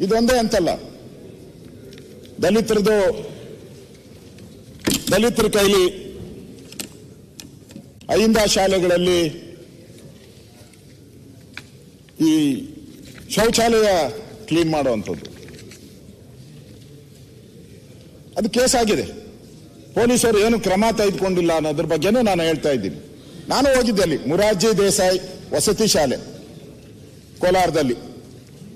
ಇದೊಂದೇ ಅಂತಲ್ಲ. ದಲಿತರದು, ದಲಿತರ ಕೈಲಿ ಅಹಿಂದ ಶಾಲೆಗಳಲ್ಲಿ ಈ ಶೌಚಾಲಯ ಕ್ಲೀನ್ ಮಾಡುವಂಥದ್ದು. ಅದು ಕೇಸ್ ಆಗಿದೆ. ಪೊಲೀಸರು ಏನು ಕ್ರಮ ತೆಗೆದುಕೊಂಡಿಲ್ಲ ಅನ್ನೋದ್ರ ಬಗ್ಗೆನೂ ನಾನು ಹೇಳ್ತಾ ಇದ್ದೀನಿ. ನಾನು ಹೋಗಿದ್ದೆ ಅಲ್ಲಿ. ಮುರಾರ್ಜಿ ದೇಸಾಯಿ ವಸತಿ ಶಾಲೆ, ಕೋಲಾರದಲ್ಲಿ.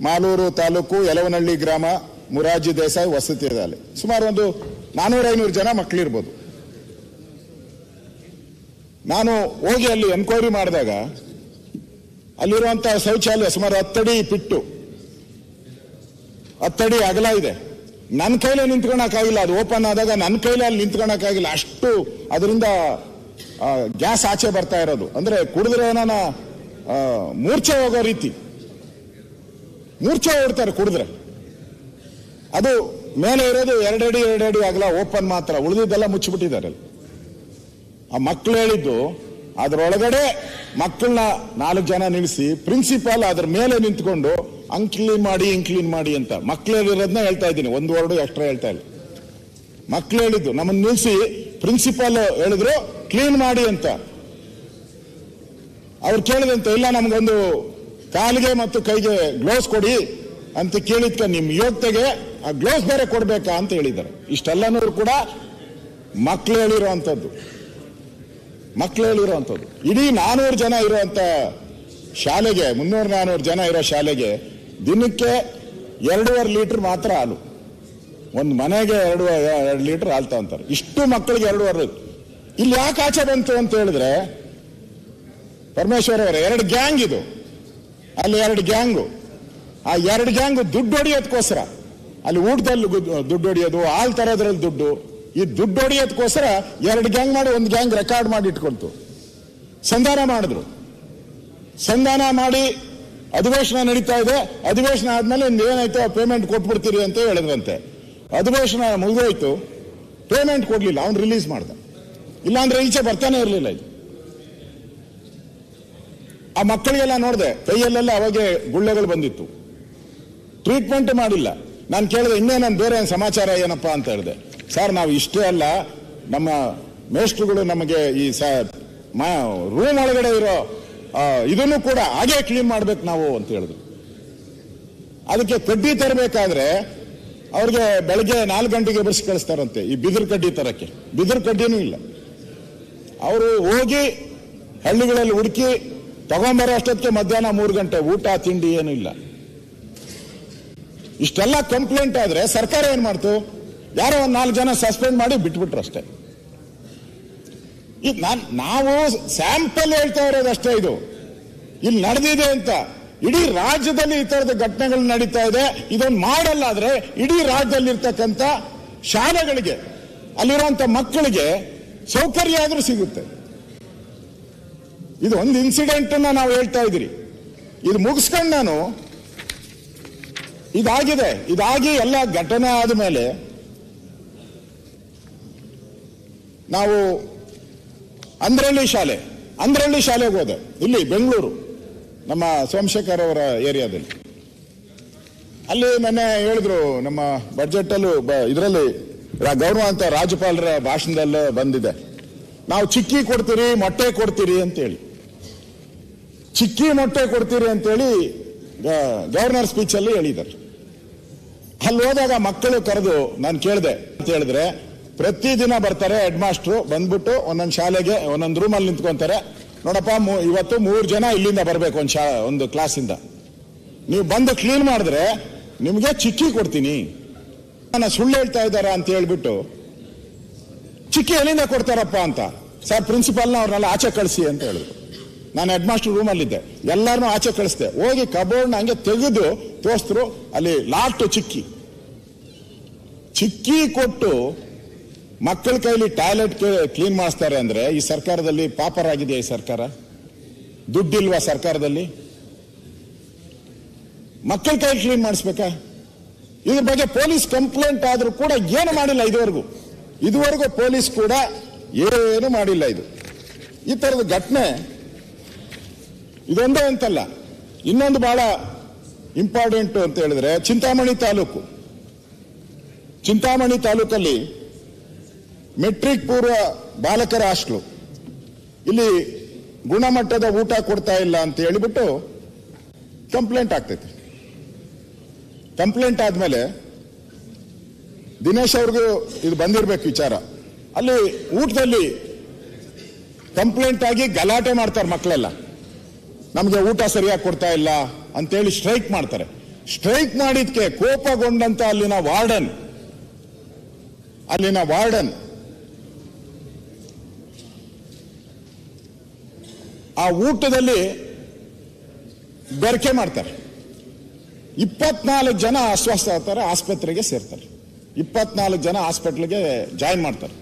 ಮಾಲೂರು ತಾಲೂಕು ಯಲವನಹಳ್ಳಿ ಗ್ರಾಮ ಮುರಾಜಿ ದೇಸಾಯಿ ವಸತಿ ಇದೆ ಸುಮಾರು ಒಂದು ನಾನೂರ ಐನೂರು ಜನ ಮಕ್ಕಳಿರ್ಬೋದು ನಾನು ಹೋಗಿ ಅಲ್ಲಿ ಎನ್ಕ್ವೈರಿ ಮಾಡಿದಾಗ ಅಲ್ಲಿರುವಂತಹ ಶೌಚಾಲಯ ಸುಮಾರು ಹತ್ತಡಿ ಪಿಟ್ಟು, ಹತ್ತಡಿ ಅಗಲ ಇದೆ. ನನ್ನ ಕೈಲೇ ನಿಂತ್ಕೊಳಕ್ಕಾಗಿಲ್ಲ, ಅದು ಓಪನ್ ಆದಾಗ ನನ್ನ ಕೈಲೇ ಅಲ್ಲಿ ನಿಂತ್ಕೊಳಕ್ಕಾಗಿಲ್ಲ. ಅಷ್ಟು ಅದರಿಂದ ಗ್ಯಾಸ್ ಆಚೆ ಬರ್ತಾ ಇರೋದು. ಅಂದ್ರೆ ಕುಡಿದ್ರೆ ಏನಾನ ಮೂರ್ಛೆ ಹೋಗೋ ರೀತಿ. ಮೂರ್ಛೆ ಓಡ್ತಾರೆ ಕುಡಿದ್ರೆ. ಅದು ಮೇಲೆ ಇರೋದು ಎರಡಡಿ ಎರಡಡಿ ಆಗಲ್ಲ ಓಪನ್ ಮಾತ್ರ, ಉಳಿದಿದ್ದೆಲ್ಲ ಮುಚ್ಚಿಬಿಟ್ಟಿದ್ದಾರೆ ಆ ಮಕ್ಕಳು ಹೇಳಿದ್ದು, ಅದರೊಳಗಡೆ ಮಕ್ಕಳನ್ನ ನಾಲ್ಕು ಜನ ನಿಲ್ಲಿಸಿ ಪ್ರಿನ್ಸಿಪಾಲ್ ಅದ್ರ ಮೇಲೆ ನಿಂತ್ಕೊಂಡು ಅಂಕ್ಲೀನ್ ಮಾಡಿ ಇಂಕ್ಲೀನ್ ಕ್ಲೀನ್ ಮಾಡಿ ಅಂತ. ಮಕ್ಳು ಹೇಳಿರೋದನ್ನ ಹೇಳ್ತಾ ಇದ್ದೀನಿ, ಒಂದು ವರ್ಡು ಎಕ್ಸ್ಟ್ರಾ ಹೇಳ್ತಾ ಇಲ್ಲ. ಮಕ್ಳು ಹೇಳಿದ್ದು, ನಮ್ಮನ್ನ ನಿಲ್ಲಿಸಿ ಪ್ರಿನ್ಸಿಪಾಲ್ ಹೇಳಿದ್ರು ಕ್ಲೀನ್ ಮಾಡಿ ಅಂತ. ಅವ್ರು ಕೇಳಿದಂತೆ, ಇಲ್ಲ ನಮ್ಗೊಂದು ಕಾಲಿಗೆ ಮತ್ತು ಕೈಗೆ ಗ್ಲೌಸ್ ಕೊಡಿ ಅಂತ ಕೇಳಿದ್ಕ ನಿಮ್ಮ ಯೋಗ್ಯತೆಗೆ ಆ ಗ್ಲೌಸ್ ಬೇರೆ ಕೊಡಬೇಕಾ ಅಂತ ಹೇಳಿದ್ದಾರೆ. ಇಷ್ಟೆಲ್ಲನೂ ಕೂಡ ಮಕ್ಳು ಹೇಳಿರೋ ಮಕ್ಳು ಹೇಳಿರುವಂಥದ್ದು ಇಡೀ ನಾನೂರು ಜನ ಇರುವಂತ ಶಾಲೆಗೆ, ಮುನ್ನೂರು ನಾನೂರು ಜನ ಇರೋ ಶಾಲೆಗೆ ದಿನಕ್ಕೆ ಎರಡೂವರೆ ಲೀಟರ್ ಮಾತ್ರ ಹಾಲು. ಒಂದು ಮನೆಗೆ ಎರಡು ಎರಡು ಲೀಟರ್ ಹಾಲು ಅಂತಾರೆ ಇಷ್ಟು ಮಕ್ಕಳಿಗೆ ಎರಡೂವರೆ ಇಲ್ಲಿ ಯಾಕೆ ಆಚೆ ಬಂತು ಅಂತ ಹೇಳಿದ್ರೆ ಪರಮೇಶ್ವರ್ ಅವರ ಎರಡು ಗ್ಯಾಂಗ್ ಇದು. ಅಲ್ಲಿ ಎರಡು ಗ್ಯಾಂಗು. ಆ ಎರಡು ಗ್ಯಾಂಗು ದುಡ್ಡು ಹೊಡಿಯೋದಕ್ಕೋಸ್ಕರ ಅಲ್ಲಿ ಊಟದಲ್ಲಿ ದುಡ್ಡು ಹೊಡೆಯೋದು, ಹಾಲು ತರೋದ್ರಲ್ಲಿ ದುಡ್ಡು, ಈ ದುಡ್ಡು ಹೊಡಿಯೋದಕ್ಕೋಸ್ಕರ ಎರಡು ಗ್ಯಾಂಗ್ ಮಾಡಿ ಒಂದು ಗ್ಯಾಂಗ್ ರೆಕಾರ್ಡ್ ಮಾಡಿ ಇಟ್ಕೊಳ್ತು. ಸಂಧಾನ ಮಾಡಿದ್ರು. ಸಂಧಾನ ಮಾಡಿ ಅಧಿವೇಶನ ನಡೀತಾ ಇದೆ. ಅಧಿವೇಶನ ಆದ್ಮೇಲೆ ಏನಾಯ್ತು ಪೇಮೆಂಟ್ ಕೊಟ್ಬಿಡ್ತೀರಿ ಅಂತ ಹೇಳಿದ್ರಂತೆ. ಅಧಿವೇಶನ ಮುಗಿದೋಯ್ತು. ಪೇಮೆಂಟ್ ಕೊಡ್ಲಿಲ್ಲ. ಅವ್ನು ರಿಲೀಸ್ ಮಾಡ್ದ. ಇಲ್ಲಾಂದ್ರೆ ಈಚೆ ಬರ್ತಾನೆ ಇರಲಿಲ್ಲ ಇದು. ಆ ಮಕ್ಕಳಿಗೆಲ್ಲ ನೋಡಿದೆ, ಕೈಯಲ್ಲೆಲ್ಲ ಅವಾಗೆ ಗುಳ್ಳೆಗಳು ಬಂದಿತ್ತು. ಟ್ರೀಟ್ಮೆಂಟ್ ಮಾಡಿಲ್ಲ. ನಾನು ಕೇಳಿದೆ ಇನ್ನೇ ನಾನು ಬೇರೆ ಏನು ಸಮಾಚಾರ ಏನಪ್ಪಾ ಅಂತ ಹೇಳಿದೆ. ಸರ್, ನಾವು ಇಷ್ಟೇ ಅಲ್ಲ, ನಮ್ಮ ಮೇಷ್ಟ್ರುಗಳು ನಮಗೆ ಈ ಸ ರೂಮ್ ಒಳಗಡೆ ಇರೋ ಇದನ್ನು ಕೂಡ ಹಾಗೆ ಕ್ಲೀನ್ ಮಾಡ್ಬೇಕು ನಾವು ಅಂತ ಹೇಳಿದ್ರು. ಅದಕ್ಕೆ ಕಡ್ಡಿ ತರಬೇಕಾದ್ರೆ ಅವ್ರಿಗೆ ಬೆಳಗ್ಗೆ ನಾಲ್ಕು ಗಂಟೆಗೆ ಬರ್ಸಿ ಕಳಿಸ್ತಾರಂತೆ, ಈ ಬಿದಿರು ಕಡ್ಡಿ ತರಕ್ಕೆ. ಬಿದಿರು ಕಡ್ಡಿನೂ ಇಲ್ಲ. ಅವರು ಹೋಗಿ ಹಳ್ಳಿಗಳಲ್ಲಿ ಹುಡುಕಿ ತಗೊಂಬರೋ ಅಷ್ಟೊತ್ತಿಗೆ ಮಧ್ಯಾಹ್ನ ಮೂರು ಗಂಟೆ ಊಟ, ತಿಂಡಿ ಏನೂ ಇಲ್ಲ. ಇಷ್ಟೆಲ್ಲ ಕಂಪ್ಲೇಂಟ್ ಆದ್ರೆ ಸರ್ಕಾರ ಏನು ಮಾಡ್ತು? ಯಾರೋ ಒಂದು ನಾಲ್ಕು ಜನ ಸಸ್ಪೆಂಡ್ ಮಾಡಿ ಬಿಟ್ಬಿಟ್ರು ಅಷ್ಟೇ. ನಾವು ಸ್ಯಾಂಪಲ್ ಹೇಳ್ತಾ ಇರೋದು ಅಷ್ಟೇ ಇದು. ಇಲ್ಲಿ ನಡೆದಿದೆ ಅಂತ. ಇಡೀ ರಾಜ್ಯದಲ್ಲಿ ಈ ತರದ ಘಟನೆಗಳು ನಡೀತಾ ಇದೆ. ಇದೊಂದು ಮಾಡಲ್ಲ ಆದ್ರೆ ಇಡೀ ರಾಜ್ಯದಲ್ಲಿ ಇರ್ತಕ್ಕಂಥ ಶಾಲೆಗಳಿಗೆ ಅಲ್ಲಿರುವಂತ ಮಕ್ಕಳಿಗೆ ಸೌಕರ್ಯ ಆದ್ರೂ ಸಿಗುತ್ತೆ. ಇದು ಒಂದು ಇನ್ಸಿಡೆಂಟ್ ನಾವು ಹೇಳ್ತಾ ಇದ್ದೀರಿ. ಇದು ಮುಗಿಸ್ಕೊಂಡು ನಾನು ಇದಾಗಿದೆ. ಇದಾಗಿ ಎಲ್ಲ ಘಟನೆ ಆದ ಮೇಲೆ ನಾವು ಅಂದ್ರಳ್ಳಿ ಶಾಲೆ, ಅಂದ್ರಳ್ಳಿ ಶಾಲೆಗೆ ಹೋದೆ. ಇಲ್ಲಿ ಬೆಂಗಳೂರು, ನಮ್ಮ ಸೋಮಶೇಖರ್ ಅವರ ಏರಿಯಾದಲ್ಲಿ. ಅಲ್ಲಿ ಮೊನ್ನೆ ಹೇಳಿದ್ರು ನಮ್ಮ ಬಜೆಟ್ ಅಲ್ಲೂ ಇದರಲ್ಲಿ ಗೌರವ ಅಂತ ರಾಜ್ಯಪಾಲರ ಭಾಷಣದಲ್ಲೇ ಬಂದಿದೆ. ನಾವು ಚಿಕ್ಕಿ ಕೊಡ್ತೀರಿ, ಮೊಟ್ಟೆ ಕೊಡ್ತೀರಿ ಅಂತೇಳಿ. ಚಿಕ್ಕಿ ಮೊಟ್ಟೆ ಕೊಡ್ತೀರಿ ಅಂತೇಳಿ ಗವರ್ನರ್ ಸ್ಪೀಚ್ ಅಲ್ಲಿ ಹೇಳಿದ್ದಾರೆ. ಅಲ್ಲಿ ಹೋದಾಗ ಮಕ್ಕಳು ಕರೆದು ನಾನು ಕೇಳಿದೆ ಅಂತ ಹೇಳಿದ್ರೆ, ಪ್ರತಿ ದಿನ ಬರ್ತಾರೆ ಹೆಡ್ ಮಾಸ್ಟರ್ ಬಂದ್ಬಿಟ್ಟು ಒಂದೊಂದು ಶಾಲೆಗೆ, ಒಂದೊಂದು ರೂಮಲ್ಲಿ ನಿಂತ್ಕೊಂತಾರೆ. ನೋಡಪ್ಪ ಇವತ್ತು ಮೂರು ಜನ ಇಲ್ಲಿಂದ ಬರಬೇಕು ಒಂದು ಶಾ, ಒಂದು ಕ್ಲಾಸಿಂದ ನೀವು ಬಂದು ಕ್ಲೀನ್ ಮಾಡಿದ್ರೆ ನಿಮಗೆ ಚಿಕ್ಕಿ ಕೊಡ್ತೀನಿ. ನಾನು ಸುಳ್ಳು ಹೇಳ್ತಾ ಇದ್ದಾರಾ ಅಂತ ಹೇಳ್ಬಿಟ್ಟು, ಚಿಕ್ಕಿ ಎಲ್ಲಿಂದ ಕೊಡ್ತಾರಪ್ಪ ಅಂತ. ಸರ್ ಪ್ರಿನ್ಸಿಪಾಲ್ನ ಅವ್ರನ್ನೆಲ್ಲ ಆಚೆ ಕಳಿಸಿ ಅಂತ ಹೇಳಿದ್ರು. ನಾನು ಹೆಡ್ ಮಾಸ್ಟರ್ ರೂಮಲ್ಲಿದ್ದೆ ಎಲ್ಲರನ್ನೂ ಆಚೆ ಕಳಿಸ್ದೆ. ಹೋಗಿ ಕಬೋರ್ಡ್ನ ಹಂಗೆ ತೆಗೆದು ತೋರಿಸ್ರು ಅಲ್ಲಿ ಲಾಟು ಚಿಕ್ಕಿ. ಚಿಕ್ಕಿ ಕೊಟ್ಟು ಮಕ್ಕಳ ಕೈಲಿ ಟಾಯ್ಲೆಟ್ ಕ್ಲೀನ್ ಮಾಡಿಸ್ತಾರೆ ಅಂದ್ರೆ ಈ ಸರ್ಕಾರದಲ್ಲಿ ಪಾಪರ್ ಆಗಿದೆಯಾ ಈ ಸರ್ಕಾರ? ದುಡ್ಡಿಲ್ವಾ ಸರ್ಕಾರದಲ್ಲಿ? ಮಕ್ಕಳ ಕೈ ಕ್ಲೀನ್ ಮಾಡಿಸ್ಬೇಕಾ? ಇದ್ರ ಬಗ್ಗೆ ಪೊಲೀಸ್ ಕಂಪ್ಲೇಂಟ್ ಆದರೂ ಕೂಡ ಏನು ಮಾಡಿಲ್ಲ ಇದುವರೆಗೂ. ಇದುವರೆಗೂ ಪೊಲೀಸ್ ಕೂಡ ಏನು ಮಾಡಿಲ್ಲ ಇದು. ಈ ತರದ ಘಟನೆ ಇದೊಂದೇ ಅಂತಲ್ಲ. ಇನ್ನೊಂದು ಬಹಳ ಇಂಪಾರ್ಟೆಂಟ್ ಅಂತ ಹೇಳಿದ್ರೆ ಚಿಂತಾಮಣಿ ತಾಲೂಕು. ಚಿಂತಾಮಣಿ ತಾಲೂಕಲ್ಲಿ ಮೆಟ್ರಿಕ್ ಪೂರ್ವ ಬಾಲಕರ ಹಾಸ್ಟ್ಲು. ಇಲ್ಲಿ ಗುಣಮಟ್ಟದ ಊಟ ಕೊಡ್ತಾ ಇಲ್ಲ ಅಂತ ಹೇಳಿಬಿಟ್ಟು ಕಂಪ್ಲೇಂಟ್ ಆಗ್ತೈತಿ. ಕಂಪ್ಲೇಂಟ್ ಆದ್ಮೇಲೆ ದಿನೇಶ್ ಅವ್ರಿಗೂ ಇದು ಬಂದಿರ್ಬೇಕು ವಿಚಾರ. ಅಲ್ಲಿ ಊಟದಲ್ಲಿ ಕಂಪ್ಲೇಂಟ್ ಆಗಿ ಗಲಾಟೆ ಮಾಡ್ತಾರೆ ಮಕ್ಕಳೆಲ್ಲ. ನಮಗೆ ಊಟ ಸರಿಯಾಗಿ ಕೊಡ್ತಾ ಇಲ್ಲ ಅಂತೇಳಿ ಸ್ಟ್ರೈಕ್ ಮಾಡ್ತಾರೆ. ಸ್ಟ್ರೈಕ್ ಮಾಡಿದ್ಕೆ ಕೋಪಗೊಂಡಂತ ಅಲ್ಲಿನ ವಾರ್ಡನ್. ಅಲ್ಲಿನ ವಾರ್ಡನ್. ಆ ಊಟದಲ್ಲಿ ಬೆರಕೆ ಮಾಡ್ತಾರೆ. ಇಪ್ಪತ್ನಾಲ್ಕು ಜನ ಅಸ್ವಸ್ಥ ಆಗ್ತಾರೆ, ಆಸ್ಪತ್ರೆಗೆ ಸೇರ್ತಾರೆ. ಇಪ್ಪತ್ನಾಲ್ಕು ಜನ ಹಾಸ್ಪಿಟ್ಲಿಗೆ ಜಾಯಿನ್ ಮಾಡ್ತಾರೆ.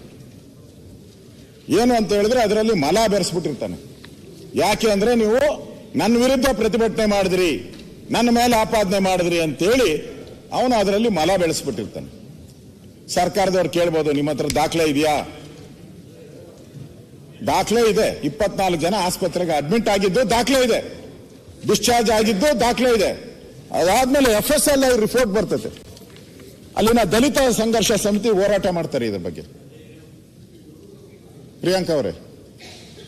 ಏನು ಅಂತ ಹೇಳಿದ್ರೆ ಅದರಲ್ಲಿ ಮಲ ಬೆರೆಸ್ಬಿಟ್ಟಿರ್ತಾನೆ. ಯಾಕೆ ಅಂದ್ರೆ ನೀವು ನನ್ನ ವಿರುದ್ಧ ಪ್ರತಿಭಟನೆ ಮಾಡಿದ್ರಿ, ನನ್ನ ಮೇಲೆ ಆಪಾದನೆ ಮಾಡಿದ್ರಿ ಅಂತೇಳಿ ಅವನು ಅದರಲ್ಲಿ ಮಲ ಬೆಳೆಸ್ಬಿಟ್ಟಿರ್ತಾನೆ. ಸರ್ಕಾರದವ್ರು ಕೇಳ್ಬೋದು, ನಿಮ್ಮ ಹತ್ರ ದಾಖಲೆ ಇದೆಯಾ? ದಾಖಲೆ ಇದೆ, ಇಪ್ಪತ್ನಾಲ್ಕು ಜನ ಆಸ್ಪತ್ರೆಗೆ ಅಡ್ಮಿಟ್ ಆಗಿದ್ದು ದಾಖಲೆ ಇದೆ. ಡಿಸ್ಚಾರ್ಜ್ ಆಗಿದ್ದು ದಾಖಲೆ ಇದೆ. ಅದಾದ್ಮೇಲೆ F S L I report ಬರ್ತದೆ. ಅಲ್ಲಿನ ದಲಿತ ಸಂಘರ್ಷ ಸಮಿತಿ ಹೋರಾಟ ಮಾಡ್ತಾರೆ ಇದ್ರ ಬಗ್ಗೆ. ಪ್ರಿಯಾಂಕಾ ಅವರೇ.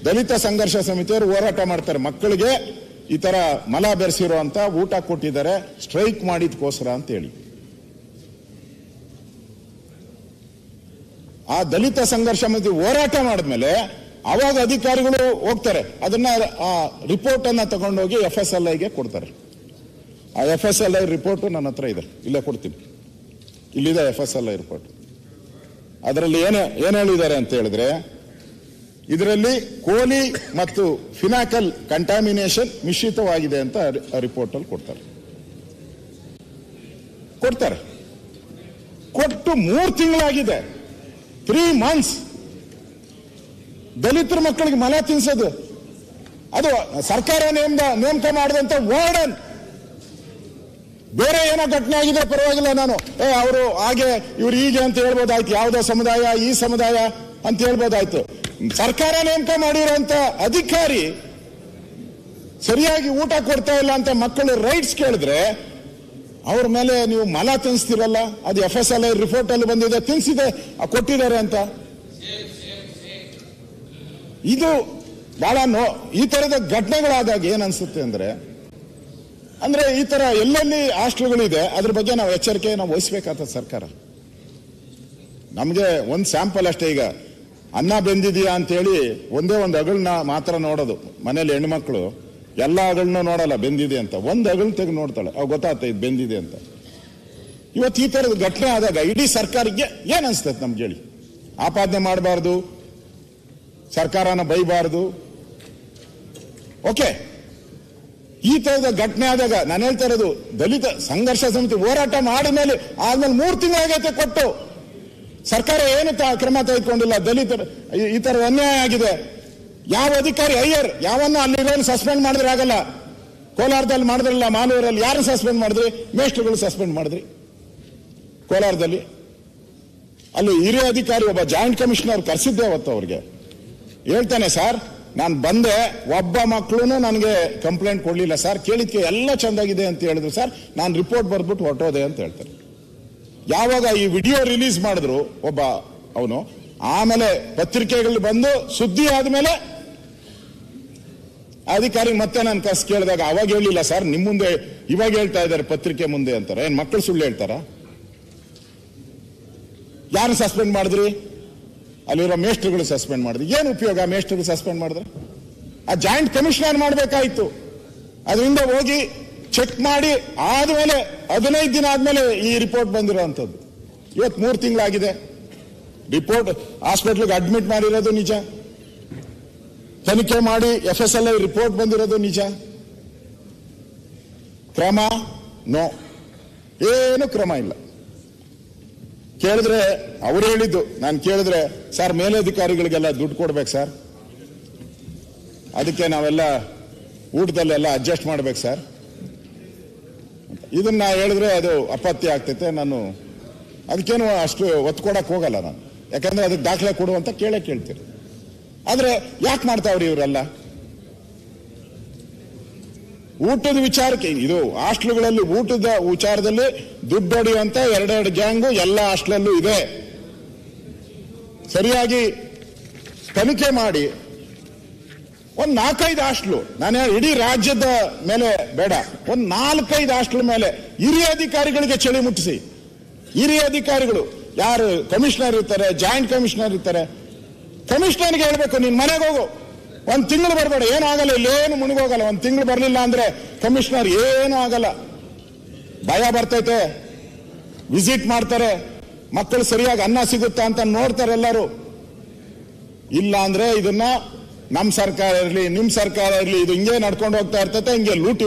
ದಲಿತ ಸಂಘರ್ಷ ಸಮಿತಿಯವರು ಹೋರಾಟ ಮಾಡ್ತಾರೆ. ಮಕ್ಕಳಿಗೆ ಈ ತರ ಮಲ ಬೆರೆಸಿರೋ ಅಂತ ಊಟ ಕೊಟ್ಟಿದ್ದಾರೆ. ಸ್ಟ್ರೈಕ್ ಮಾಡಿದ್ಕೋಸ್ಕರ ಅಂತ ಹೇಳಿ ಆ ದಲಿತ ಸಂಘರ್ಷ ಸಮಿತಿ ಹೋರಾಟ ಮಾಡಿದ್ಮೇಲೆ ಅವಾಗ ಅಧಿಕಾರಿಗಳು ಹೋಗ್ತಾರೆ. ಅದನ್ನ ಆ ರಿಪೋರ್ಟ್ ಅನ್ನ ತಗೊಂಡೋಗಿ ಎಫ್ ಎಸ್ ಎಲ್ ಐಗೆ ಕೊಡ್ತಾರೆ. ಆ F S L I report ನನ್ನ ಹತ್ರ ಇದೆ. ಇಲ್ಲೇ ಕೊಡ್ತೀನಿ. ಇಲ್ಲಿದೆ F S L I report ಅದರಲ್ಲಿ ಏನು, ಏನ್ ಹೇಳಿದ್ದಾರೆ ಅಂತ ಹೇಳಿದ್ರೆ ಇದರಲ್ಲಿ ಕೋಲಿ ಮತ್ತು ಫಿನಾಕಲ್ ಕಂಟಾಮಿನೇಷನ್ ಮಿಶ್ರಿತವಾಗಿದೆ ಅಂತ ರಿಪೋರ್ಟ್ ಅಲ್ಲಿ ಕೊಡ್ತಾರೆ. ಕೊಡ್ತಾರೆ. ಕೊಟ್ಟು ಮೂರು ತಿಂಗಳಾಗಿದೆ. ತ್ರೀ ಮಂತ್ಸ್ ದಲಿತರ ಮಕ್ಕಳಿಗೆ ಮನೆ ತಿನ್ಸೋದು. ಅದು ಸರ್ಕಾರ ನೇಮದ ನೇಮಕ ಮಾಡಿದಂತ ವಾರ್ಡನ್. ಬೇರೆ ಏನೋ ಘಟನೆ ಆಗಿದೆ ಪರವಾಗಿಲ್ಲ ನಾನು. ಏ, ಅವರು ಹಾಗೆ, ಇವ್ರು ಹೀಗೆ ಅಂತ ಹೇಳ್ಬೋದಾಯ್ತು. ಯಾವುದೋ ಸಮುದಾಯ, ಈ ಸಮುದಾಯ ಅಂತ ಹೇಳ್ಬೋದಾಯ್ತು. ಸರ್ಕಾರ ನೇಮಕ ಮಾಡಿರುವಂತ ಅಧಿಕಾರಿ ಸರಿಯಾಗಿ ಊಟ ಕೊಡ್ತಾ ಇಲ್ಲ ಅಂತ ಮಕ್ಕಳು ರೈಟ್ಸ್ ಕೇಳಿದ್ರೆ ಅವ್ರ ಮೇಲೆ ನೀವು ಮಲ ತಿನ್ಸ್ತಿರಲ್ಲ ಅದು F S L I report ಅಲ್ಲಿ ಬಂದಿದೆ, ತಿನ್ಸಿದೆ ಕೊಟ್ಟಿದ್ದಾರೆ ಅಂತ. ಇದು ಬಹಳ ನೋ, ಈ ತರದ ಘಟನೆಗಳಾದಾಗ ಏನ್ ಅನ್ಸುತ್ತೆ ಅಂದ್ರೆ ಅಂದ್ರೆ ಈ ತರ ಎಲ್ಲೆಲ್ಲಿ ಹಾಸ್ಟೆಲ್ಗಳಿದೆ, ಅದ್ರ ಬಗ್ಗೆ ನಾವು ಎಚ್ಚರಿಕೆ ನಾವು ವಹಿಸ್ಬೇಕಾದ ಸರ್ಕಾರ. ನಮಗೆ ಒಂದು ಸ್ಯಾಂಪಲ್ ಅಷ್ಟೇ ಈಗ. ಅನ್ನ ಬೆಂದಿದೆಯಾ ಅಂತೇಳಿ ಒಂದೇ ಒಂದು ಅಗಳನ್ನ ಮಾತ್ರ ನೋಡೋದು. ಮನೇಲಿ ಹೆಣ್ಮಕ್ಳು ಎಲ್ಲ ಅಗಳನ್ನೂ ನೋಡಲ್ಲ, ಬೆಂದಿದೆ ಅಂತ. ಒಂದು ಅಗಳನ್ನ ತೆಗೆದು ನೋಡ್ತಾಳೆ. ಅವ್ ಗೊತ್ತಾಗ್ತ ಇದು ಬೆಂದಿದೆ ಅಂತ. ಇವತ್ತು ಈ ತರದ ಘಟನೆ ಆದಾಗ ಇಡೀ ಸರ್ಕಾರಕ್ಕೆ ಏನು ಅನಿಸ್ತೈತೆ ನಮ್ಗೆ ಹೇಳಿ? ಆಪಾದನೆ ಮಾಡಬಾರ್ದು, ಸರ್ಕಾರನ ಬೈಬಾರ್ದು. ಓಕೆ. ಈ ತರದ ಘಟನೆ ಆದಾಗ ನಾನು ಹೇಳ್ತಾ ಇರೋದು ದಲಿತ ಸಂಘರ್ಷ ಸಮಿತಿ ಹೋರಾಟ ಮಾಡಿದ ಮೇಲೆ ಆದ್ಮೇಲೆ ಮೂರು ತಿಂಗಳಾಗೈತೆ ಕೊಟ್ಟು. ಸರ್ಕಾರ ಏನು ಕ್ರಮ ತೆಗೆದುಕೊಂಡಿಲ್ಲ? ದಲಿತ ಈ- ತರ ಅನ್ಯಾಯ ಆಗಿದೆ. ಯಾವ ಅಧಿಕಾರಿ, ಅಯ್ಯರ್, ಯಾವನ್ನ ಅಲ್ಲಿರೋನು ಸಸ್ಪೆಂಡ್ ಮಾಡಿದ್ರೆ ಆಗಲ್ಲ. ಕೋಲಾರದಲ್ಲಿ ಮಾಡಿದ್ರಲ್ಲ, ಮಾಲೂರಲ್ಲಿ ಯಾರು ಸಸ್ಪೆಂಡ್ ಮಾಡಿದ್ರಿ? ಮೇಸ್ಟ್ರುಗಳು ಸಸ್ಪೆಂಡ್ ಮಾಡಿದ್ರಿ. ಕೋಲಾರದಲ್ಲಿ. ಅಲ್ಲಿ ಹಿರಿಯ ಅಧಿಕಾರಿ ಒಬ್ಬ ಜಾಯಿಂಟ್ ಕಮಿಷನರ್ ಕರೆಸಿದ್ದೆ ಅವತ್ತು ಅವ್ರಿಗೆ. ಹೇಳ್ತಾನೆ, ಸರ್, ನಾನು ಬಂದೆ, ಒಬ್ಬ ಮಕ್ಕಳು ನನಗೆ ಕಂಪ್ಲೇಂಟ್ ಕೊಡ್ಲಿಲ್ಲ, ಸರ್. ಕೇಳಿದ್ಕೆ ಎಲ್ಲ ಚೆಂದಾಗಿದೆ ಅಂತ ಹೇಳಿದ್ರು, ಸರ್. ನಾನು ರಿಪೋರ್ಟ್ ಬರ್ಬಿಟ್ಟು ಹೊರಟೋದೆ ಅಂತ ಹೇಳ್ತಾರೆ. ಯಾವಾಗ ಈ ವಿಡಿಯೋ ರಿಲೀಸ್ ಮಾಡಿದ್ರು ಒಬ್ಬ ಅವನು, ಆಮೇಲೆ ಪತ್ರಿಕೆಗಳು ಬಂದು ಸುದ್ದಿ ಆದ್ಮೇಲೆ ಅಧಿಕಾರಿ ಮತ್ತೆ ನಾನು ಕಸ್ ಕೇಳಿದಾಗ ಅವಾಗ ಹೇಳಿಲ್ಲ, ಸರ್, ನಿಮ್ ಮುಂದೆ ಇವಾಗ ಹೇಳ್ತಾ ಇದ್ದಾರೆ ಪತ್ರಿಕೆ ಮುಂದೆ ಅಂತಾರೆ. ಏನ್ ಮಕ್ಕಳು ಸುಳ್ಳು ಹೇಳ್ತಾರ? ಯಾರು ಸಸ್ಪೆಂಡ್ ಮಾಡಿದ್ರಿ? ಅಲ್ಲಿರೋ ಮೇಸ್ಟ್ರುಗಳು ಸಸ್ಪೆಂಡ್ ಮಾಡಿದ್ರಿ. ಏನು ಉಪಯೋಗ ಮೇಸ್ಟ್ರುಗಳು ಸಸ್ಪೆಂಡ್ ಮಾಡಿದ್ರೆ? ಆ ಜಾಯಿಂಟ್ ಕಮಿಷನರ್ ಮಾಡಬೇಕಾಯಿತು. ಅದರಿಂದ ಹೋಗಿ ಚೆಕ್ ಮಾಡಿ ಆದ್ಮೇಲೆ ಹದಿನೈದು ದಿನ ಆದ್ಮೇಲೆ ಈ ರಿಪೋರ್ಟ್ ಬಂದಿರೋಂಥದ್ದು ಇವತ್ತು ಮೂರು ತಿಂಗಳಾಗಿದೆ. ರಿಪೋರ್ಟ್ ಹಾಸ್ಪಿಟ್ಲಿಗೆ ಅಡ್ಮಿಟ್ ಮಾಡಿರೋದು ನಿಜ. ತನಿಖೆ ಮಾಡಿ F S L I report ಬಂದಿರೋದು ನಿಜ. ಕ್ರಮ? ನೋ ಏನು ಕ್ರಮ ಇಲ್ಲ. ಕೇಳಿದ್ರೆ ಅವರು ಹೇಳಿದ್ದು. ನಾನು ಕೇಳಿದ್ರೆ, ಸರ್, ಮೇಲಧಿಕಾರಿಗಳಿಗೆಲ್ಲ ದುಡ್ಡು ಕೊಡ್ಬೇಕು, ಸರ್. ಅದಕ್ಕೆ ನಾವೆಲ್ಲ ಊಟದಲ್ಲೆಲ್ಲ ಅಡ್ಜಸ್ಟ್ ಮಾಡ್ಬೇಕು, ಸರ್. ಇದನ್ನ ಹೇಳಿದ್ರೆ ಅದು ಅಪತ್ಯ ಆಗ್ತೈತೆ, ನಾನು ಅದಕ್ಕೇನು ಅಷ್ಟು ಒತ್ತು ಹೋಗಲ್ಲ ನಾನು. ಯಾಕಂದ್ರೆ ಅದಕ್ಕೆ ದಾಖಲೆ ಕೊಡು ಅಂತ ಕೇಳೇ ಕೇಳ್ತೀರಿ. ಆದ್ರೆ ಯಾಕೆ ಮಾಡ್ತಾವ್ರಿ ಇವರೆಲ್ಲ? ಊಟದ ವಿಚಾರಕ್ಕೆ, ಇದು ಹಾಸ್ಟ್ಲುಗಳಲ್ಲಿ ಊಟದ ವಿಚಾರದಲ್ಲಿ ದುಡ್ಡು ಹೊಡೆಯುವಂತ ಎರಡೆರಡು ಗ್ಯಾಂಗು ಎಲ್ಲ ಹಾಸ್ಟ್ಲಲ್ಲೂ ಇದೆ. ಸರಿಯಾಗಿ ತನಿಖೆ ಮಾಡಿ ಒಂದ್ ನಾಲ್ಕೈದು ಹಾಸ್ಟ್ಲು. ನಾನು ಇಡೀ ರಾಜ್ಯದ ಮೇಲೆ ಬೇಡ. ಒಂದ್ ನಾಲ್ಕೈದು ಹಾಸ್ಟ್ಲ್ ಮೇಲೆ ಹಿರಿಯ ಅಧಿಕಾರಿಗಳಿಗೆ ಚಳಿ ಮುಟ್ಟಿಸಿ. ಹಿರಿಯ ಅಧಿಕಾರಿಗಳು. ಯಾರು ಕಮಿಷನರ್ ಇರ್ತಾರೆ ಜಾಯಿಂಟ್ ಕಮಿಷನರ್ ಇರ್ತಾರೆ. ಕಮಿಷನರ್ಗೆ ಹೇಳ್ಬೇಕು, ನೀನ್ ಮನೆಗೆ ಹೋಗು. ಒಂದ್ ತಿಂಗಳು ಬರಬೇಡ. ಏನೂ ಆಗಲ್ಲ, ಇಲ್ಲೇನು ಮುಳುಗೋಗಲ್ಲ ಒಂದ್ ತಿಂಗಳು ಬರಲಿಲ್ಲ ಅಂದ್ರೆ ಕಮಿಷನರ್ ಏನೂ ಆಗಲ್ಲ. ಭಯ ಬರ್ತೈತೆ. ವಿಸಿಟ್ ಮಾಡ್ತಾರೆ. ಮಕ್ಕಳು ಸರಿಯಾಗಿ ಅನ್ನ ಸಿಗುತ್ತಾ ಅಂತ ನೋಡ್ತಾರೆ ಎಲ್ಲರೂ. ಇಲ್ಲ ಅಂದ್ರೆ ಇದನ್ನ ನಮ್ ಸರ್ಕಾರ ಇರಲಿ ನಿಮ್ ಸರ್ಕಾರ ಇರಲಿ ಇದು ಹಿಂಗೆ ನಡ್ಕೊಂಡು ಹೋಗ್ತಾ ಇರ್ತೈತೆ ಹಿಂಗೆ ಲೂಟಿ